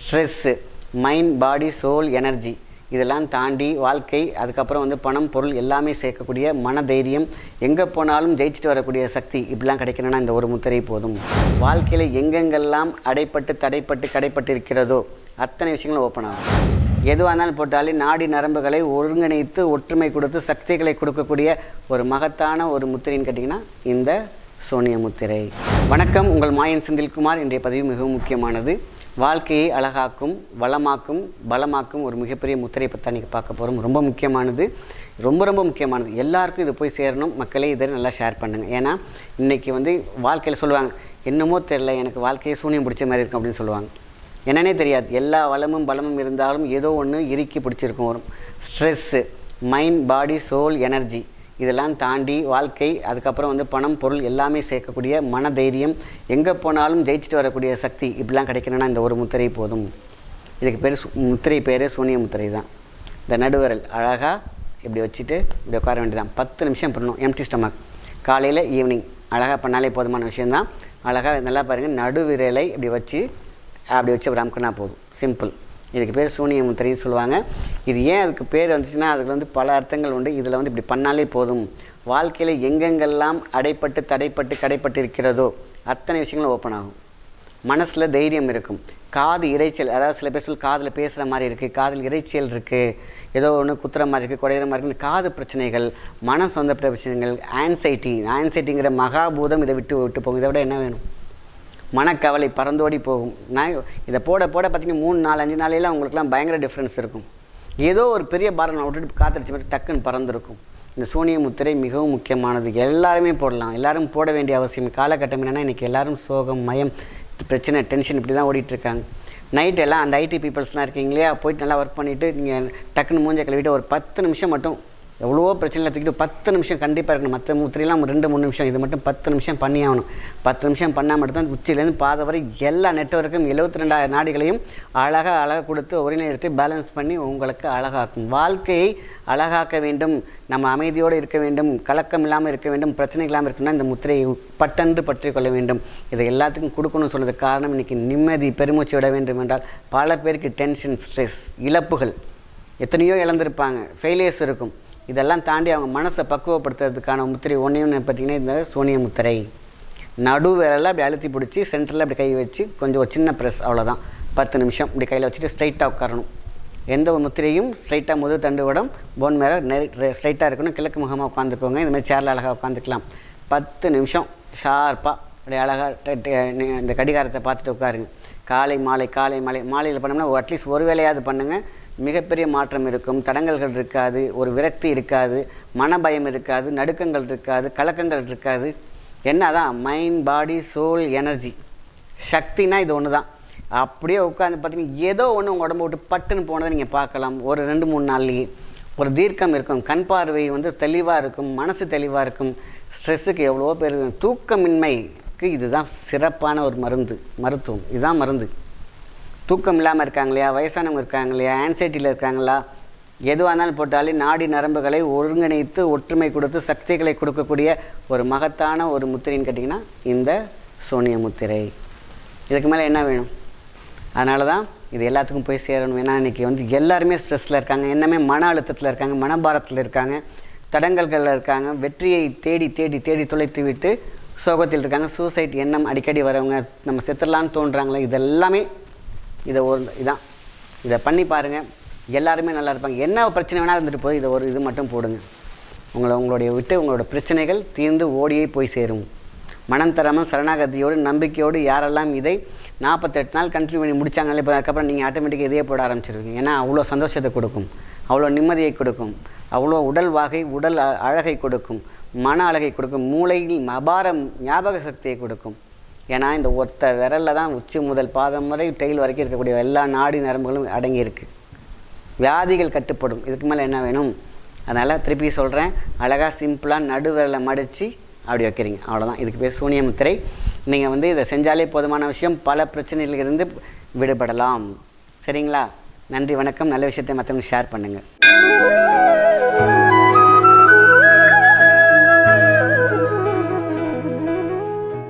Stress mind body soul energy இதெல்லாம் தாண்டி வாழ்க்கை அதுக்கப்புறம் வந்து பணம் பொருள் எல்லாமே சேர்க்கக்கூடிய மன தைரியம் எங்கே போனாலும் ஜெயிச்சுட்டு வரக்கூடிய சக்தி இப்படிலாம் கிடைக்கணும்னா இந்த ஒரு முத்திரை போதும். வாழ்க்கையில் எங்கெங்கெல்லாம் அடைப்பட்டு தடைப்பட்டு கடைப்பட்டு இருக்கிறதோ அத்தனை விஷயங்களும் ஓப்பன் ஆகும். எதுவாக இருந்தாலும் போட்டாலே நாடி நரம்புகளை ஒருங்கிணைத்து ஒற்றுமை கொடுத்து சக்திகளை கொடுக்கக்கூடிய ஒரு மகத்தான ஒரு முத்திரைன்னு கேட்டிங்கன்னா இந்த சோனிய முத்திரை. வணக்கம் உங்கள் மாயன் செந்தில்குமார். இன்றைய பதிவு மிகவும் முக்கியமானது. வாழ்க்கையை அழகாக்கும் வளமாக்கும் பலமாக்கும் ஒரு மிகப்பெரிய முத்திரை பற்றி இன்றைக்கி பார்க்க போகிறோம் ரொம்ப முக்கியமானது. ரொம்ப ரொம்ப முக்கியமானது. எல்லாருக்கும் இது போய் சேரணும். மக்களே இதை நல்லா ஷேர் பண்ணுங்கள் ஏன்னா இன்றைக்கி வந்து வாழ்க்கையில் சொல்லுவாங்க என்னமோ தெரில எனக்கு வாழ்க்கையை சூனியம் பிடிச்ச மாதிரி இருக்கும் அப்படின்னு சொல்லுவாங்க. என்னன்னே தெரியாது. எல்லா வளமும் பலமும் இருந்தாலும் ஏதோ ஒன்று இறுக்கி பிடிச்சிருக்கும் வரும். Stress mind body soul energy இதெல்லாம் தாண்டி வாழ்க்கை அதுக்கப்புறம் வந்து பணம் பொருள் எல்லாமே சேர்க்கக்கூடிய மன தைரியம் எங்கே போனாலும் ஜெயிச்சுட்டு வரக்கூடிய சக்தி இப்படிலாம் கிடைக்கணும்னா இந்த ஒரு முத்திரை போதும். இதுக்கு பேர் சு- முத்திரை பேர் சூனிய முத்திரை தான். இந்த நடுவரல் அழகாக இப்படி வச்சுட்டு இப்படி உட்கார வேண்டியதான் பத்து நிமிஷம் பண்ணணும். எம்டி ஸ்டமக் காலையில் ஈவினிங் அழகாக பண்ணாலே போதுமான விஷயந்தான் அழகாக நல்லா பாருங்கள் நடுவிரலை இப்படி வச்சு அப்படி வச்சு அப்புறம் அமுக்குனா போதும். சிம்பிள் இதுக்கு பேர் சூனிய முத்திரைன்னு சொல்லுவாங்க. இது ஏன் அதுக்கு பேர் வந்துச்சுன்னா அதுக்கு வந்து பல அர்த்தங்கள் உண்டு. இதில் வந்து இப்படி பண்ணாலே போதும். வாழ்க்கையில் எங்கெங்கெல்லாம் அடைப்பட்டு தடைப்பட்டு கடைப்பட்டு இருக்கிறதோ அத்தனை விஷயங்களும் ஓப்பன் ஆகும். மனசில் தைரியம் இருக்கும். காது இரைச்சல் அதாவது சில பேர் சொல்லி காதில் பேசுகிற மாதிரி இருக்குது காதில் இரைச்சல் இருக்குது ஏதோ ஒன்று குத்துற மாதிரி இருக்குது குடையிற மாதிரி இருக்குது காது பிரச்சனைகள் மனம் சொந்தப்பட்ட பிரச்சனைகள் ஆன்சைட்டி ஆன்சைட்டிங்கிற மகாபூதம் இதை விட்டு விட்டு போகும். இதை விட என்ன வேணும்? மனக்கவலை பறந்தோடி போகும். நான் இதை போட போட பார்த்தீங்கன்னா மூணு நாலு அஞ்சு நாளையில உங்களுக்குலாம் பயங்கர டிஃப்ரென்ஸ் இருக்கும். ஏதோ ஒரு பெரிய பாரம் நான் விட்டுட்டு காத்தடிச்ச மாதிரி டக்குன்னு பறந்துருக்கும். இந்த சூனிய முத்திரை மிகவும் முக்கியமானது. எல்லாருமே போடலாம். எல்லாரும் போட வேண்டிய அவசியம். காலகட்டம் என்னென்னா இன்றைக்கி எல்லாரும் சோகம் மயம் பிரச்சனை டென்ஷன் இப்படி தான் ஓடிட்டுருக்காங்க. நைட் எல்லாம் அந்த ஐடி பீப்புள்ஸ்லாம் இருக்கீங்க இல்லையா? போயிட்டு நல்லா ஒர்க் பண்ணிவிட்டு நீங்கள் டக்குன்னு மூஞ்ச கழுவிட்டு ஒரு பத்து நிமிஷம் மட்டும் எவ்வளோ பிரச்சனையில் தூக்கிட்டு பத்து நிமிஷம் கண்டிப்பாக இருக்கணும். மற்ற முத்திரையெல்லாம் ரெண்டு மூணு நிமிஷம். இது மட்டும் பத்து நிமிஷம் பண்ணி ஆகணும். பத்து நிமிஷம் பண்ணால் மட்டும்தான் உச்சியிலேருந்து பாதை வரை எல்லா நெட்வொர்க்கும் எழுபத்தி ரெண்டாயிரம் நாடுகளையும் அழகாக அழகாக கொடுத்து ஒருங்கிணைத்து பேலன்ஸ் பண்ணி உங்களுக்கு அழகாக்கும். வாழ்க்கையை அழகாக்க வேண்டும். நம்ம அமைதியோடு இருக்க வேண்டும். கலக்கம் இல்லாமல் இருக்க வேண்டும். பிரச்சனை இல்லாமல் இருக்கணும்னா இந்த முத்திரையை பட்டென்று பற்றி கொள்ள வேண்டும். இதை எல்லாத்துக்கும் கொடுக்கணும்னு சொன்னது காரணம் இன்னைக்கு நிம்மதி பெருமூச்சு விட வேண்டும் என்றால் பல பேருக்கு டென்ஷன் ஸ்ட்ரெஸ் இழப்புகள். எத்தனையோ இழந்திருப்பாங்க. ஃபெயிலியர்ஸ் இருக்கும். இதெல்லாம் தாண்டி அவங்க மனசை பக்குவப்படுத்துறதுக்கான முத்திரை ஒன்றையும் பார்த்தீங்கன்னா இந்த சூனிய முத்திரை. நடு விரலில் அப்படி அழுத்தி பிடிச்சி சென்டரில் அப்படி கை வச்சு கொஞ்சம் ஒரு சின்ன ப்ரெஸ் அவ்வளோதான் பத்து நிமிஷம் இப்படி கையில் வச்சுட்டு ஸ்ட்ரைட்டாக உட்காரணும். எந்த ஒரு முத்திரையும் ஸ்ட்ரைட்டாக முது தண்டு விடம் போன் மேலே நெரு ஸ்ட்ரைட்டாக இருக்கணும். கிழக்கு முகமாக உட்காந்துக்கோங்க இந்த மாதிரி சேரில் அழகாக உட்காந்துக்கலாம் பத்து நிமிஷம் ஷார்ப்பாக அப்படியே அழகாக இந்த கடிகாரத்தை பார்த்துட்டு உட்காருங்க. காலை மாலை காலை மாலை மாலையில் பண்ணோம்னா அட்லீஸ்ட் ஒரு வேலையாவது பண்ணுங்கள் மிகப்பெரிய மாற்றம் இருக்கும். தடங்கல்கள் இருக்காது ஒரு விரக்தி இருக்காது மனபயம் இருக்காது நடுக்கங்கள் இருக்காது கலக்கங்கள் இருக்காது. என்னதான்? மைண்ட் பாடி சோல் எனர்ஜி சக்தினா இது ஒன்று தான் அப்படியே உட்காந்து பார்த்தீங்கன்னா ஏதோ ஒன்று உங்கள் உடம்பு விட்டு பட்டுன்னு போனதை நீங்கள் பார்க்கலாம். ஒரு ரெண்டு மூணு நாள்லேயே. ஒரு தீர்க்கம் இருக்கும். கண் பார்வை வந்து தெளிவாக இருக்கும் மனசு தெளிவாக இருக்கும். ஸ்ட்ரெஸ்ஸுக்கு எவ்வளவோ பேர் தூக்கமின்மைக்கு இதுதான் சிறப்பான ஒரு மருந்து மருத்துவம். இதுதான் மருந்து. தூக்கம் இல்லாமல் இருக்காங்க இல்லையா வயசானவங்க இருக்காங்க இல்லையா ஆன்சைட்டியில் இருக்காங்களா? எதுவாக இருந்தாலும் போட்டாலே நாடி நரம்புகளை ஒருங்கிணைத்து ஒற்றுமை கொடுத்து சக்திகளை கொடுக்கக்கூடிய ஒரு மகத்தான ஒரு முத்திரைன்னு கேட்டிங்கன்னா இந்த சோனிய முத்திரை. இதுக்கு மேலே என்ன வேணும்? அதனால தான் இது எல்லாத்துக்கும் போய் சேரணும். ஏன்னா இன்றைக்கி வந்து எல்லாருமே ஸ்ட்ரெஸ்ஸில் இருக்காங்க. என்னமே மன அழுத்தத்தில் இருக்காங்க மனபாரத்தில் இருக்காங்க தடங்கல்களில் இருக்காங்க வெற்றியை தேடி தேடி தேடி துளைத்து விட்டு சோகத்தில் இருக்காங்க. சூசைட் எண்ணம் அடிக்கடி வரவங்க நம்ம செத்துடலான்னு தோன்றாங்களே இதெல்லாமே இதை ஒரு இதான். இதை பண்ணி பாருங்கள் எல்லாருமே நல்லா இருப்பாங்க. என்ன பிரச்சனை வேணாலும் இருந்துட்டு போய் இதை ஒரு இது மட்டும் போடுங்க. உங்களை உங்களுடைய விட்டு உங்களோட பிரச்சனைகள் தீர்ந்து ஓடியே போய் சேரும். மனம் தராமல் சரணாகதியோடு நம்பிக்கையோடு யாரெல்லாம் இதை நாற்பத்தெட்டு நாள் கண்டினியூ பண்ணி முடித்தாங்களே இப்போ அதுக்கப்புறம் நீங்கள் ஆட்டோமேட்டிக்காக இதையே போட ஆரம்பிச்சிருவீங்க. ஏன்னா அவ்வளோ சந்தோஷத்தை கொடுக்கும். அவ்வளோ நிம்மதியை கொடுக்கும். அவ்வளோ உடல் வாகை உடல் அ- அழகை கொடுக்கும். மன அழகை கொடுக்கும். மூளையில் அபார ஞாபக சக்தியை கொடுக்கும். ஏன்னா இந்த ஒத்த விரலில் தான் உச்சி முதல் பாதம் வரை டெயில் வரைக்கும் இருக்கக்கூடிய எல்லா நாடி நரம்புகளும் அடங்கியிருக்கு. வியாதிகள் கட்டுப்படும். இதுக்கு மேலே என்ன வேணும்? அதனால் திருப்பி சொல்கிறேன் அழகாக சிம்பிளாக நடுவிரலை மடித்து அப்படி வைக்கிறீங்க. அவ்வளோதான் இதுக்கு பேர் சூனிய முத்திரை. நீங்கள் வந்து இதை செஞ்சாலே போதுமான விஷயம் பல பிரச்சனைகளிலிருந்து விடுபடலாம். சரிங்களா? நன்றி வணக்கம். நல்ல விஷயத்தை மற்றவங்க ஷேர் பண்ணுங்கள்